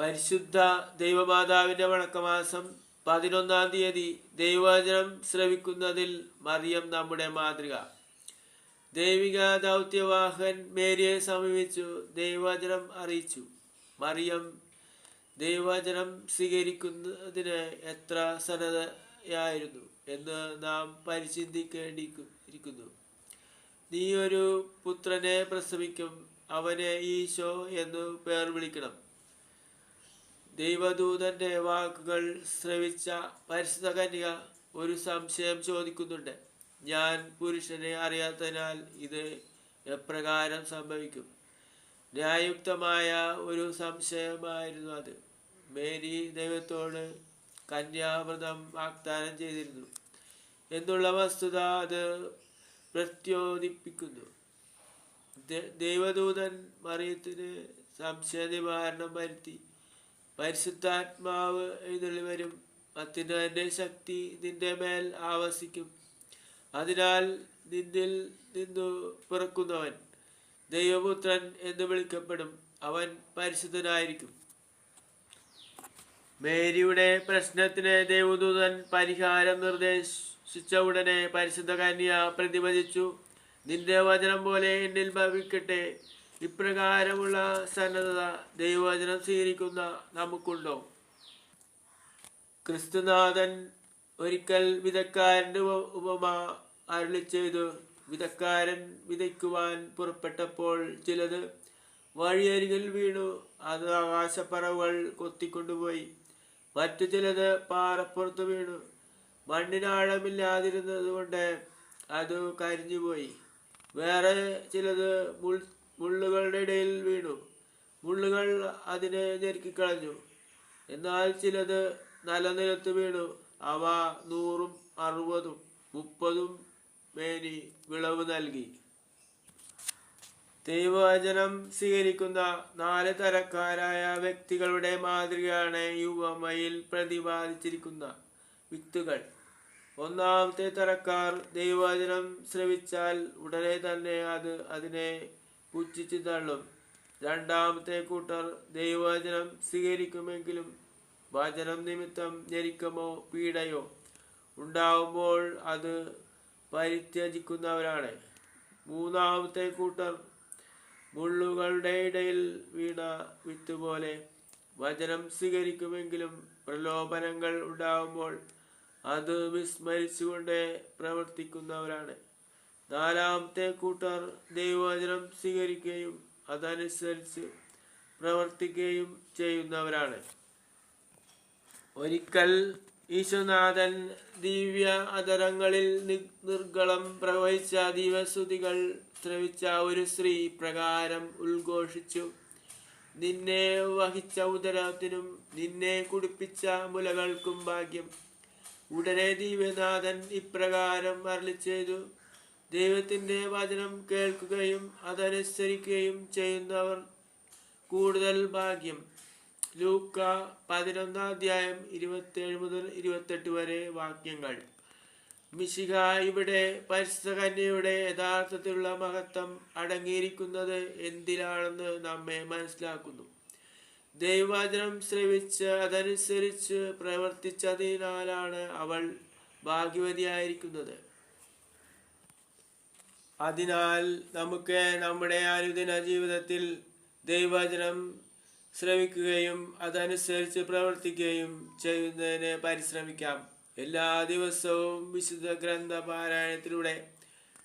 പരിശുദ്ധ ദൈവമാതാവിന്റെ വണക്കമാസം പതിനൊന്നാം തീയതി ദൈവവചനം ശ്രവിക്കുന്നതിൽ മറിയം നമ്മുടെ മാതൃക. ദൈവിക ദൗത്യവാഹൻ മേരിയെ സമീപിച്ചു ദൈവവചനം അറിയിച്ചു. മറിയം ദൈവവചനം സ്വീകരിക്കുന്നതിന് എത്ര സന്നദ്ധയായിരുന്നു എന്ന് നാം പരിചിന്തിക്കേണ്ടിയിരിക്കുന്നു നീ ഒരു പുത്രനെ പ്രസവിക്കും അവനെ ഈശോ എന്നു പേർ വിളിക്കണം. ദൈവദൂതന്റെ വാക്കുകൾ ശ്രവിച്ച പരിശുദ്ധ കന്യക ഒരു സംശയം ചോദിക്കുന്നുണ്ട്. ഞാൻ പുരുഷനെ അറിയാത്തതിനാൽ ഇത് എപ്രകാരം സംഭവിക്കും? ന്യായുക്തമായ ഒരു സംശയമായിരുന്നു അത്. മേരി ദൈവത്തോട് കന്യാമൃതം വാഗ്ദാനം ചെയ്തിരുന്നു. എന്നുള്ള വസ്തുത അത് പ്രത്യോദിപ്പിക്കുന്നു. ദൈവദൂതൻ മറിയത്തിന് സംശയ നിവാരണം വരുത്തി. പരിശുദ്ധാത്മാവ് എഴുന്നള്ളി വരും. അത്യുന്നതന്റെ ശക്തി നിന്റെ മേൽ ആവസിക്കും. അതിനാൽ നിന്നിൽ നിന്നു പിറക്കുന്നവൻ ദൈവപുത്രൻ എന്ന് വിളിക്കപ്പെടും. അവൻ പരിശുദ്ധനായിരിക്കും. മേരിയുടെ പ്രശ്നത്തിന് ദേവദൂതൻ പരിഹാരം നിർദ്ദേശിച്ച ഉടനെ പരിശുദ്ധ കന്യ പ്രതിപദിച്ചു. നിന്റെ വചനം പോലെ എന്നിൽ ഭവിക്കട്ടെ. ഇപ്രകാരമുള്ള സന്നദ്ധത ദൈവവചനം സ്വീകരിക്കുന്ന നമുക്കുണ്ടോ? ക്രിസ്തുനാഥൻ ഒരിക്കൽ വിധക്കാരന്റെ ഉപ- ഉപമ അരുളി ചെയ്തു. വിധക്കാരൻ വിതയ്ക്കുവാൻ പുറപ്പെട്ടപ്പോൾ ചിലത് വഴിയരികിൽ വീണു. അത് ആകാശപ്പറവുകൾ കൊത്തിക്കൊണ്ടുപോയി. മറ്റു ചിലത് പാറപ്പുറത്ത് വീണു. മണ്ണിനാഴമില്ലാതിരുന്നത് കൊണ്ട് അത് കരിഞ്ഞുപോയി. വേറെ ചിലത് മുൾ മുള്ളുകളുടെ ഇടയിൽ വീണു. മുള്ളുകൾ അതിനെ ഞെരുക്കിക്കളഞ്ഞു. എന്നാൽ ചിലത് നിലനിരത്ത് വീണു. അവ നൂറും അറുപതും മുപ്പതും മേനി വിളവ് നൽകി. ദൈവവചനം സ്വീകരിക്കുന്ന നാല് തരക്കാരായ വ്യക്തികളുടെ മാതൃകയാണ് യുവമയിൽ പ്രതിപാദിച്ചിരിക്കുന്ന വിത്തുകൾ. ഒന്നാമത്തെ തരക്കാർ ദൈവവചനം ശ്രവിച്ചാൽ ഉടനെ തന്നെ അത് അതിനെ പുച്ഛിച്ചു തള്ളും രണ്ടാമത്തെ കൂട്ടർ ദൈവവചനം സ്വീകരിക്കുമെങ്കിലും വചനം നിമിത്തം ഞെരുക്കമോ പീഡയോ ഉണ്ടാവുമ്പോൾ അത് പരിത്യജിക്കുന്നവരാണ്. മൂന്നാമത്തെ കൂട്ടർ മുള്ളുകളുടെ ഇടയിൽ വീണ വിത്ത് പോലെ വചനം സ്വീകരിക്കുമെങ്കിലും പ്രലോഭനങ്ങൾ ഉണ്ടാവുമ്പോൾ അത് വിസ്മരിച്ചുകൊണ്ട് പ്രവർത്തിക്കുന്നവരാണ്. നാലാമത്തെ കൂട്ടർ ദൈവവചനം സ്വീകരിക്കുകയും അതനുസരിച്ച് പ്രവർത്തിക്കുകയും ചെയ്യുന്നവരാണ്. ഒരിക്കൽ ഈശ്വനാഥൻ ദിവ്യ അതരങ്ങളിൽ നിർഗളം പ്രവഹിച്ച ദിവസ്തുതികൾ ശ്രവിച്ച ഒരു സ്ത്രീ പ്രകാരം ഉദ്ഘോഷിച്ചു. നിന്നെ വഹിച്ച ഉദരത്തിനും നിന്നെ കുടിപ്പിച്ച മുലകൾക്കും ഭാഗ്യം. ഉടനെ ദിവ്യനാഥൻ ഇപ്രകാരം അരളി ചെയ്തു ദൈവത്തിന്റെ വചനം കേൾക്കുകയും അതനുസരിക്കുകയും ചെയ്യുന്നവർ കൂടുതൽ ഭാഗ്യം. ലൂക്ക പതിനൊന്നാം അധ്യായം ഇരുപത്തേഴ് മുതൽ ഇരുപത്തെട്ട് വരെ വാക്യങ്ങൾ. മിശിക ഇവിടെ പരിശുദ്ധ കന്യയുടെ യഥാർത്ഥത്തിലുള്ള മഹത്വം അടങ്ങിയിരിക്കുന്നത് എന്തിലാണെന്ന് നമ്മെ മനസ്സിലാക്കുന്നു. ദൈവവചനം ശ്രവിച്ച് അതനുസരിച്ച് പ്രവർത്തിച്ചതിനാലാണ് അവൾ ഭാഗ്യവതിയായിരിക്കുന്നത്. അതിനാൽ നമുക്ക് നമ്മുടെ അനുദിന ജീവിതത്തിൽ ദൈവവചനം ശ്രമിക്കുകയും അതനുസരിച്ച് പ്രവർത്തിക്കുകയും ചെയ്യുന്നതിന് പരിശ്രമിക്കാം. എല്ലാ ദിവസവും വിശുദ്ധ ഗ്രന്ഥ പാരായണത്തിലൂടെ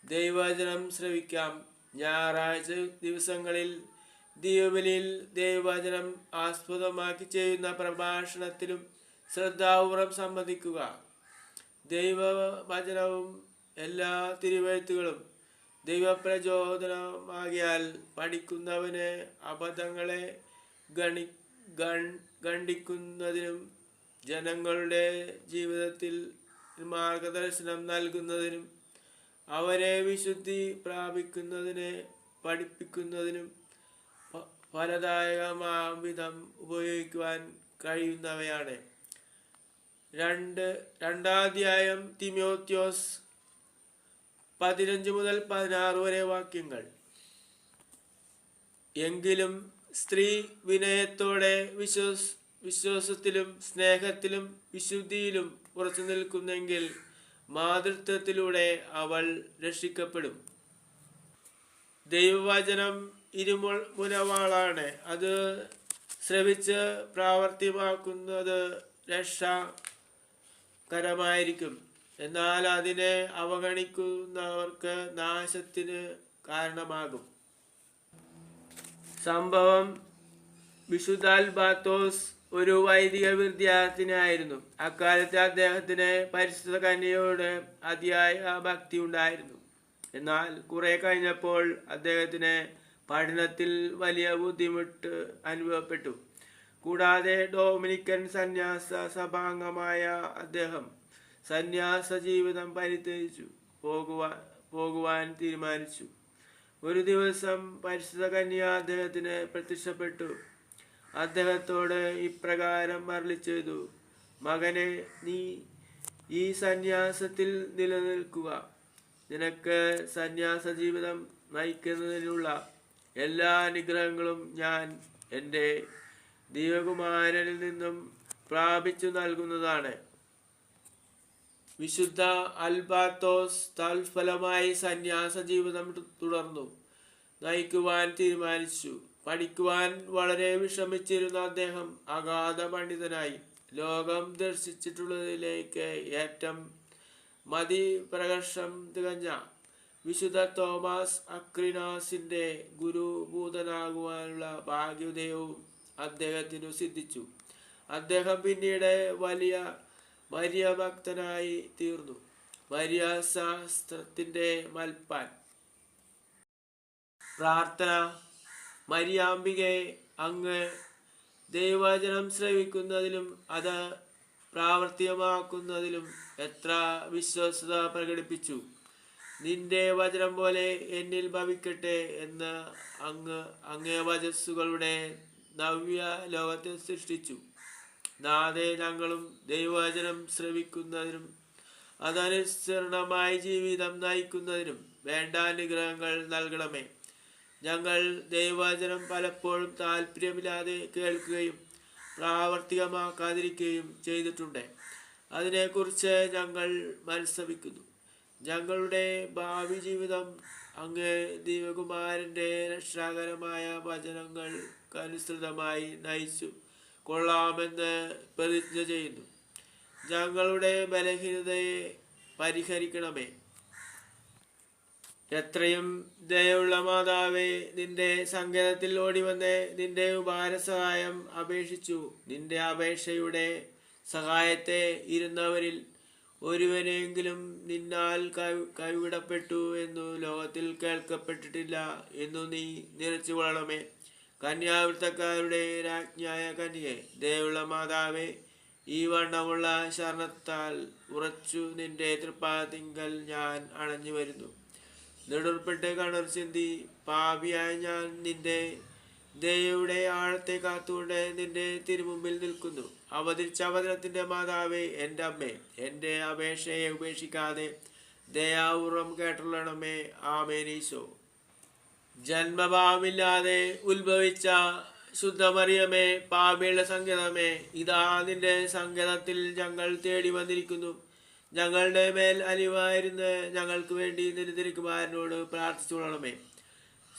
ദൈവവചനം ശ്രവിക്കാം. ഞായറാഴ്ച ദിവസങ്ങളിൽ ദീപലിൽ ദൈവവചനം ആസ്പദമാക്കി ചെയ്യുന്ന പ്രഭാഷണത്തിലും ശ്രദ്ധാപൂർവം സംബന്ധിക്കുക. ദൈവവചനവും എല്ലാ തിരുവഴുത്തുകളും ദൈവപ്രചോദനമാകിയാൽ പഠിക്കുന്നവന് അബദ്ധങ്ങളെ ഗണി ഖണ്ഡിക്കുന്നതിനും ജനങ്ങളുടെ ജീവിതത്തിൽ മാർഗദർശനം നൽകുന്നതിനും അവരെ വിശുദ്ധി പ്രാപിക്കുന്നതിന് പഠിപ്പിക്കുന്നതിനും ഫലദായകമാം വിധം ഉപയോഗിക്കുവാൻ കഴിയുന്നവയാണ്. രണ്ട് രണ്ടാധ്യായം തിമോത്യോസ് പതിനഞ്ച് മുതൽ പതിനാറ് വരെ വാക്യങ്ങൾ. എങ്കിലും സ്ത്രീ വിനയത്തോടെ വിശ്വസ് വിശ്വാസത്തിലും സ്നേഹത്തിലും വിശുദ്ധിയിലും ഉറച്ചു നിൽക്കുന്നെങ്കിൽ മാതൃത്വത്തിലൂടെ അവൾ രക്ഷിക്കപ്പെടും. ദൈവവചനം ഇരുമുൾ മുനവാളാണ്. അത് ശ്രവിച്ച് പ്രാവർത്തികമാക്കുന്നത് രക്ഷാകരമായിരിക്കും. എന്നാൽ അതിനെ അവഗണിക്കുന്നവർക്ക് നാശത്തിന് കാരണമാകും. സംഭവം വിശുദ്ധാൽബാത്തോസ് ഒരു വൈദിക വിദ്യാർത്ഥിനായിരുന്നു അക്കാലത്ത് അദ്ദേഹത്തിന് പരിശുദ്ധ കന്യയോട് അതിയായ ഭക്തി ഉണ്ടായിരുന്നു. എന്നാൽ കുറെ കഴിഞ്ഞപ്പോൾ അദ്ദേഹത്തിന് പഠനത്തിൽ വലിയ ബുദ്ധിമുട്ട് അനുഭവപ്പെട്ടു. കൂടാതെ ഡോമിനിക്കൻ സന്യാസ സഭാംഗമായ അദ്ദേഹം സന്യാസ ജീവിതം പരിത്യജിച്ചു പോകുവാൻ പോകുവാൻ തീരുമാനിച്ചു. ഒരു ദിവസം പരിശുദ്ധ കന്യ അദ്ദേഹത്തിന് പ്രത്യക്ഷപ്പെട്ടു. അദ്ദേഹത്തോട് ഇപ്രകാരം മരളി ചെയ്തു മകനെ നീ ഈ സന്യാസത്തിൽ നിലനിൽക്കുക. നിനക്ക് സന്യാസ ജീവിതം നയിക്കുന്നതിനുള്ള എല്ലാ അനുഗ്രഹങ്ങളും ഞാൻ എന്റെ ദൈവകുമാരനിൽ നിന്നും പ്രാപിച്ചു നൽകുന്നതാണ്. വിശുദ്ധ അൽബാത്തോസ് തൽഫലമായി സന്യാസ ജീവിതം തുടർന്നു. നയിക്കുവാൻ തീരുമാനിച്ചു. പഠിക്കുവാൻ വളരെ വിഷമിച്ചിരുന്ന അദ്ദേഹം അഗാധ പണ്ഡിതനായി. ലോകം ദർശിച്ചിട്ടുള്ളതിലേക്ക് ഏറ്റം മതി പ്രകർഷം തികഞ്ഞ വിശുദ്ധ തോമസ് അക്രിനാസിന്റെ ഗുരുഭൂതനാകുവാനുള്ള ഭാഗ്യോദയവും അദ്ദേഹത്തിനു സിദ്ധിച്ചു. അദ്ദേഹം പിന്നീട് വലിയ മരിയ ഭക്തനായി തീർന്നു. ഭാര്യാശാസ്ത്രത്തിന്റെ ശാസ്ത്രത്തിന്റെ മൽപ്പാൻ. പ്രാർത്ഥന മര്യാമ്പികെ അങ്ങ് ദൈവചനം ശ്രവിക്കുന്നതിലും അത് പ്രാവർത്തികമാക്കുന്നതിലും എത്ര വിശ്വസത പ്രകടിപ്പിച്ചു. നിന്റെ വചനം പോലെ എന്നിൽ ഭവിക്കട്ടെ എന്ന് അങ്ങ് അങ്ങേ വചസ്സുകളുടെ നവ്യ ലോകത്തെ സൃഷ്ടിച്ചു. നാദേ ഞങ്ങളും ദൈവവചനം ശ്രവിക്കുന്നതിനും അതനുസരണമായി ജീവിതം നയിക്കുന്നതിനും വേണ്ട അനുഗ്രഹങ്ങൾ നൽകണമേ. ഞങ്ങൾ ദൈവവചനം പലപ്പോഴും താല്പര്യമില്ലാതെ കേൾക്കുകയും പ്രാവർത്തികമാക്കാതിരിക്കുകയും ചെയ്തിട്ടുണ്ട്. അതിനെക്കുറിച്ച് ഞങ്ങൾ മനസ്സവിക്കുന്നു ഞങ്ങളുടെ ഭാവി ജീവിതം അങ്ങ് ദൈവകുമാരന്റെ രക്ഷാകരമായ വചനങ്ങൾക്കനുസൃതമായി നയിച്ചു. കൊള്ളാമെന്ന് പ്രതിജ്ഞ ചെയ്യുന്നു. ഞങ്ങളുടെ ബലഹീനതയെ പരിഹരിക്കണമേ. എത്രയും ദയുള്ള മാതാവേ നിന്റെ സങ്കേതത്തിൽ ഓടിവന്ന് നിന്റെ ഉപകാരസഹായം അപേക്ഷിച്ചു. നിന്റെ അപേക്ഷയുടെ സഹായത്തെ ഇരുന്നവരിൽ ഒരുവനെങ്കിലും നിന്നാൽ കൈവിടപ്പെട്ടു എന്നു ലോകത്തിൽ കേൾക്കപ്പെട്ടിട്ടില്ല എന്നു നീ നിറച്ചു കൊള്ളണമേ കന്യാവൃത്തക്കാരുടെ രാജ്ഞായ കന്യെ ദയുള്ള മാതാവേ ഈ വണ്ണമുള്ള ശരണത്താൽ ഉറച്ചു നിന്റെ തൃപ്പാതിങ്കൽ ഞാൻ അണഞ്ഞു വരുന്നു. നെടുർപ്പെട്ട് കണർ ചിന്തി പാപിയായ ഞാൻ നിന്റെ ദയയുടെ ആഴത്തെ കാത്തുകൊണ്ട് നിന്റെ തിരുമുമ്പിൽ നിൽക്കുന്നു. അവതരിച്ച അവതരത്തിന്റെ മാതാവേ എന്റെ അമ്മേ എന്റെ അപേക്ഷയെ ഉപേക്ഷിക്കാതെ ദയാപൂർവം കേട്ടുള്ളണമേ ആമേനീശോ ജന്മഭാവമില്ലാതെ ഉത്ഭവിച്ച ശുദ്ധമറിയമേ പാപിയുടെ സങ്കേതമേ ഇതാ നിന്റെ സങ്കേതത്തിൽ ഞങ്ങൾ തേടി വന്നിരിക്കുന്നു. ഞങ്ങളുടെ മേൽ അലിവായിരുന്ന് ഞങ്ങൾക്ക് വേണ്ടി നിരുദ്ധരിക്കുമാരനോട് പ്രാർത്ഥിച്ചുകൊള്ളണമേ.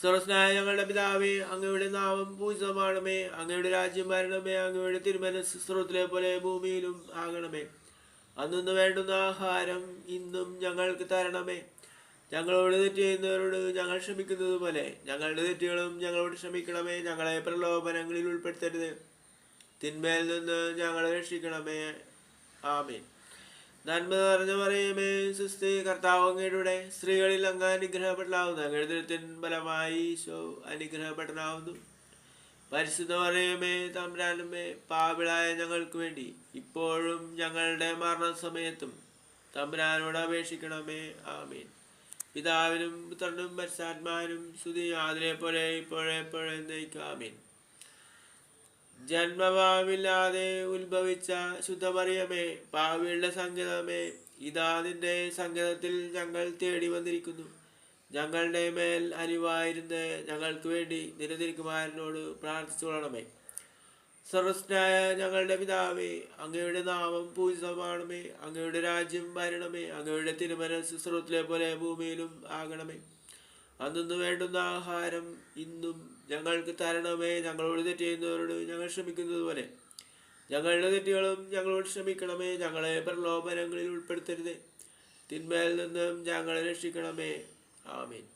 സ്വർസ്നായ ഞങ്ങളുടെ പിതാവേ അങ്ങയുടെ നാമം പൂജിതമാണമേ. അങ്ങയുടെ രാജ്യം വരണമേ. അങ്ങയുടെ തിരുമനസ് സ്രോത്തിലെ പോലെ ഭൂമിയിലും ആകണമേ. അന്നു വേണ്ടുന്ന ആഹാരം ഇന്നും ഞങ്ങൾക്ക് തരണമേ. ഞങ്ങളോട് തെറ്റ് ചെയ്യുന്നവരോട് ഞങ്ങൾ ക്ഷമിക്കുന്നത് പോലെ. ഞങ്ങളുടെ തെറ്റുകളും ഞങ്ങളോട് ക്ഷമിക്കണമേ. ഞങ്ങളെ പ്രലോഭനങ്ങളിൽ ഉൾപ്പെടുത്തരുത്. തിന്മയിൽ നിന്ന് ഞങ്ങളെ രക്ഷിക്കണമേ. ആമേൻ. നന്മ നിറഞ്ഞ പറയുമേ സുസ്ഥി കർത്താവങ്ങയുടെ സ്ത്രീകളിൽ അങ്ങ് അനുഗ്രഹപ്പെടലാവുന്നു. അങ്ങനെ ഫലമായി ഈശോ അനുഗ്രഹപ്പെടലാവുന്നു. പരിശുദ്ധ പറയുമേ തമ്പ്രാനുമേ പാവിളായ ഞങ്ങൾക്ക് വേണ്ടി ഇപ്പോഴും ഞങ്ങളുടെ മരണസമയത്തും തമ്പ്രാനോട് അപേക്ഷിക്കണമേ. ആമീൻ. പിതാവിനും പുത്രനും പരിശാത്മാവിനും സ്തുതി. ആതിരെ പോലെ ഇപ്പോഴെപ്പോഴും നയിക്കാമീൻ ജന്മഭാവില്ലാതെ ഉത്ഭവിച്ച ശുദ്ധമറിയമേ പാവിയുടെ സങ്കേതമേ ഇതാ നിന്റെ സങ്കേതത്തിൽ ഞങ്ങൾ തേടി വന്നിരിക്കുന്നു. ഞങ്ങളുടെ മേൽ അരിവായിരുന്ന ഞങ്ങൾക്ക് വേണ്ടി നിരതിരിക്കുമാരനോട് പ്രാർത്ഥിച്ചുകൊള്ളണമേ. സർവസ്നായ ഞങ്ങളുടെ പിതാവേ അങ്ങയുടെ നാമം പൂജിതമാണമേ അങ്ങയുടെ രാജ്യം വരണമേ അങ്ങയുടെ തിരുമനസ് സ്രോത്തിലെ പോലെ ഭൂമിയിലും ആകണമേ. അന്നും വേണ്ടുന്ന ആഹാരം ഇന്നും ഞങ്ങൾക്ക് തരണമേ. ഞങ്ങളോട് തെറ്റെയ്യുന്നവരോട് ഞങ്ങൾ ക്ഷമിക്കുന്നത് പോലെ. ഞങ്ങളുടെ തെറ്റുകളും ഞങ്ങളോട് ക്ഷമിക്കണമേ. ഞങ്ങളെ പ്രലോഭനങ്ങളിൽ ഉൾപ്പെടുത്തരുതേ. തിന്മയിൽ നിന്നും ഞങ്ങളെ രക്ഷിക്കണമേ. ആമീൻ.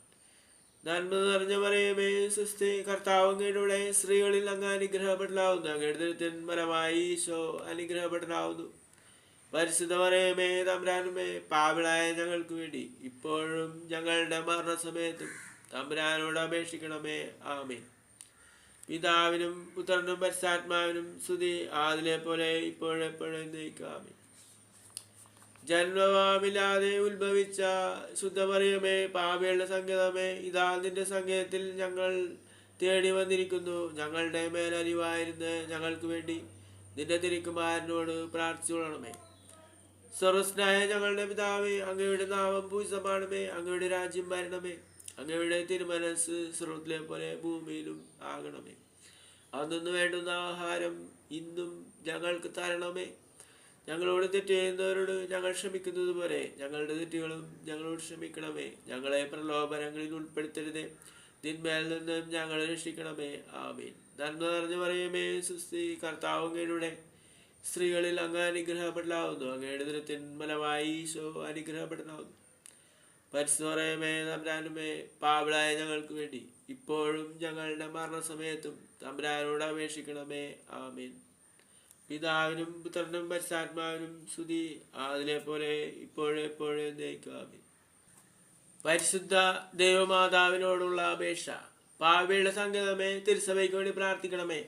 നന്മ നിറഞ്ഞ പറയുമേ സുസ്ഥി കർത്താവങ്ങയുടെ സ്ത്രീകളിൽ അങ്ങ് അനുഗ്രഹപ്പെടലാവുന്നു. അങ്ങയുടെ ദുരിതൻ ഈശോ അനുഗ്രഹപ്പെടലാവുന്നു. പരിശുദ്ധ പറയുമേ തമ്പുരാനുമേ പാവിളായ ഞങ്ങൾക്ക് വേണ്ടി ഇപ്പോഴും ഞങ്ങളുടെ മരണസമയത്തും തമ്പുരാനോട് അപേക്ഷിക്കണമേ. ആമേ പിതാവിനും പുത്രനും പരിശാത്മാവിനും സ്തുതി. ആതിലെ പോലെ ഇപ്പോഴെപ്പോഴും നയിക്കാമേ ജന്മവാമില്ലാതെ ഉത്ഭവിച്ച ശുദ്ധമറിയമേ പാപികളുടെ സങ്കേതമേ ഇതാ നിന്റെ സംഗീതത്തിൽ ഞങ്ങൾ തേടി വന്നിരിക്കുന്നു. ഞങ്ങളുടെ മേലറിവായിരുന്നു ഞങ്ങൾക്ക് വേണ്ടി നിന്റെ തിരിക്കുമാരനോട് പ്രാർത്ഥിച്ചുകൊള്ളണമേ. സർവസ്നായ ഞങ്ങളുടെ പിതാവേ അങ്ങയുടെ നാമം പൂജിതമാണമേ അങ്ങയുടെ രാജ്യം വരണമേ അങ്ങയുടെ തിരുമനസ് സ്രോത്തിലെ പോലെ ഭൂമിയിലും ആകണമേ. അന്നു വേണ്ടുന്ന ആഹാരം ഇന്നും ഞങ്ങൾക്ക് തരണമേ. ഞങ്ങളോട് തെറ്റ് ചെയ്യുന്നവരോട് ഞങ്ങൾ ക്ഷമിക്കുന്നത് പോലെ ഞങ്ങളുടെ തെറ്റുകളും ഞങ്ങളോട് ക്ഷമിക്കണമേ. ഞങ്ങളെ പ്രലോഭനങ്ങളിൽ ഉൾപ്പെടുത്തരുതേ. നിന്മേൽ നിന്നും ഞങ്ങളെ രക്ഷിക്കണമേ. ആമീൻ. നന്മ നിറഞ്ഞു പറയുമേ സുസ്തി കർത്താവുകയുടെ സ്ത്രീകളിൽ അങ്ങ് അനുഗ്രഹപ്പെടലാവുന്നു. അങ്ങയുടെ ഫലമായി ഈശോ അനുഗ്രഹപ്പെടലാവുന്നു. പരിശുദ്ധമേ തമ്പുരാനുമേ പാവിളായ ഞങ്ങൾക്ക് വേണ്ടി ഇപ്പോഴും ഞങ്ങളുടെ മരണസമയത്തും തമ്പുരാനോട് അപേക്ഷിക്കണമേ. ആമീൻ. പിതാവിനും പുത്രനും പരിശാത്മാവിനും സ്തുതി. അതിനെ പോലെ ഇപ്പോഴെപ്പോഴേ നയിക്കാമി പരിശുദ്ധ ദൈവമാതാവിനോടുള്ള അപേക്ഷ. പാവിയുടെ സംഗീതമേ തിരുസഭയ്ക്ക് വേണ്ടി പ്രാർത്ഥിക്കണമേ.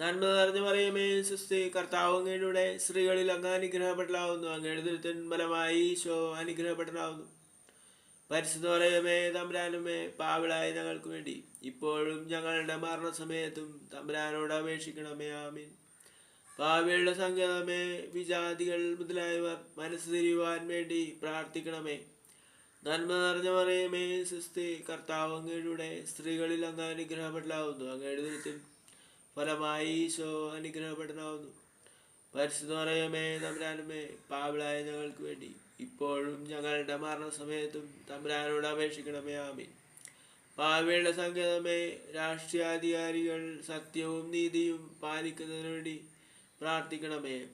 നന്മ നിറഞ്ഞു പറയുമേ സുസ്തി കർത്താവങ്ങയുടെ സ്ത്രീകളിൽ അങ്ങ് അനുഗ്രഹപ്പെടലാവുന്നു. അങ്ങയുടെ ദുരിതൻ ഫലമായി ഈശോ അനുഗ്രഹപ്പെടലാവുന്നു. പരിശുദ്ധ പറയുമേ തമ്പുരാനുമേ പാവിളായ ഞങ്ങൾക്ക് വേണ്ടി ഇപ്പോഴും ഞങ്ങളുടെ മരണസമയത്തും തമ്പുരാനോട് അപേക്ഷിക്കണമേ. ആമീൻ. പാവികളുടെ സംഗീതമേ വിജാതികൾ മുതലായവർ മനസ്സ് തിരിയുവാൻ വേണ്ടി പ്രാർത്ഥിക്കണമേ. നന്മ നിറഞ്ഞ സിസ്തി സുസ്തി കർത്താവങ്ങയുടെ സ്ത്രീകളിൽ അങ്ങ് അനുഗ്രഹപ്പെടലാവുന്നു. അങ്ങയുടെ ദുരിതൻ ഫലമായി ഈശോ അനുഗ്രഹപ്പെടലാവുന്നു. പരിശുദ്ധ പറയുമേ തമ്പുരാനുമേ പാവിളായ ഞങ്ങൾക്ക് വേണ്ടി ഇപ്പോഴും ഞങ്ങളുടെ മരണസമയത്തും തമ്പുരാനോട് അപേക്ഷിക്കണമേ. ആമീൻ. പാവിയുടെ സംഗതമേ രാഷ്ട്രീയാധികാരികൾ സത്യവും നീതിയും പാലിക്കുന്നതിന് വേണ്ടി പ്രാർത്ഥിക്കണമേ.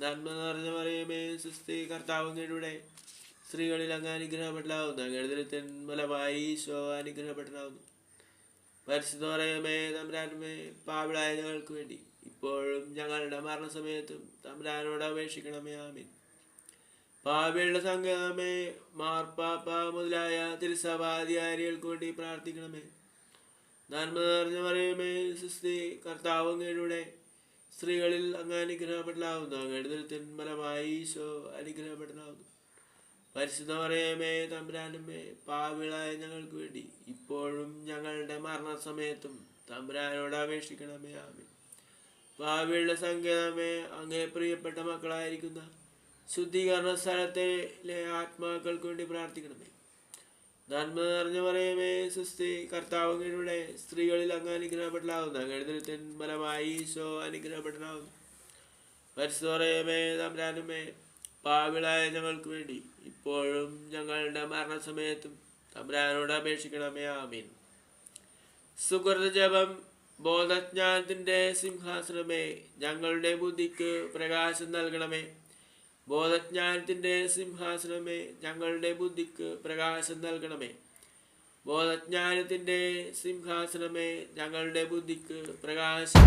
നന്മ പറയുമേ സുസ്ഥി കർത്താവുങ്ങളുടെ സ്ത്രീകളിൽ അങ്ങ് അനുഗ്രഹപ്പെടലാവുന്നു അങ്ങയുടെ ഫലമായി ഈശോ അനുഗ്രഹപ്പെടലാവുന്നു പരിശുദ്ധ പറയുമേ തമ്പുരാനുമേ പാവിളായ ഞങ്ങൾക്ക് വേണ്ടി ഇപ്പോഴും ഞങ്ങളുടെ മരണസമയത്തും തമ്പുരാനോട് അപേക്ഷിക്കണമേ. ആമീൻ. പാവിയുടെ സംഗമേ മാർപ്പാപ്പ മുതലായ തിരുസഭാധികാരികൾക്ക് വേണ്ടി പ്രാർത്ഥിക്കണമേ. നന്മ നിറഞ്ഞ പറയുമേ സുസ്തി കർത്താവങ്ങയുടെ സ്ത്രീകളിൽ അങ്ങ് അനുഗ്രഹപ്പെടലാവുന്നു. ദുരിതൻ ഫലമായി ഈശോ അനുഗ്രഹപ്പെടലാവുന്നു. പരിശുദ്ധ പറയമേ തമ്പുരാനുമേ പാവിളായ ഞങ്ങൾക്ക് വേണ്ടി ഇപ്പോഴും ഞങ്ങളുടെ മരണസമയത്തും തമ്പുരാനോട് അപേക്ഷിക്കണമേ. ആമേ പാവിയുടെ സങ്കേതമേ അങ്ങേ പ്രിയപ്പെട്ട മക്കളായിരിക്കുന്ന ശുദ്ധീകരണ സ്ഥലത്തിലെ ആത്മാക്കൾക്ക് വേണ്ടി പ്രാർത്ഥിക്കണമേ. നന്മ നിറഞ്ഞു പറയുമേ കർത്താവങ്ങളുടെ സ്ത്രീകളിൽ അങ്ങ് അനുഗ്രഹപ്പെടലാവുന്നു. അങ്ങനെ ബലമായി ഈശോ അനുഗ്രഹപ്പെടലാവുന്നു. പരിശുദ്ധ പറയുമേ തമ്പുരാനുമേ പാവിളായ ഞങ്ങൾക്ക് വേണ്ടി ഇപ്പോഴും ഞങ്ങളുടെ മരണസമയത്തും തമ്പ്രാനോട് അപേക്ഷിക്കണമേ. ആമീൻ. സുഹൃത ജപം ബോധജ്ഞാനത്തിന്റെ സിംഹാസനമേ ഞങ്ങളുടെ ബുദ്ധിക്ക് പ്രകാശം നൽകണമേ. ബോധജ്ഞാനത്തിന്റെ സിംഹാസനമേ ഞങ്ങളുടെ ബുദ്ധിക്ക് പ്രകാശം നൽകണമേ. ബോധജ്ഞാനത്തിന്റെ സിംഹാസനമേ ഞങ്ങളുടെ ബുദ്ധിക്ക് പ്രകാശം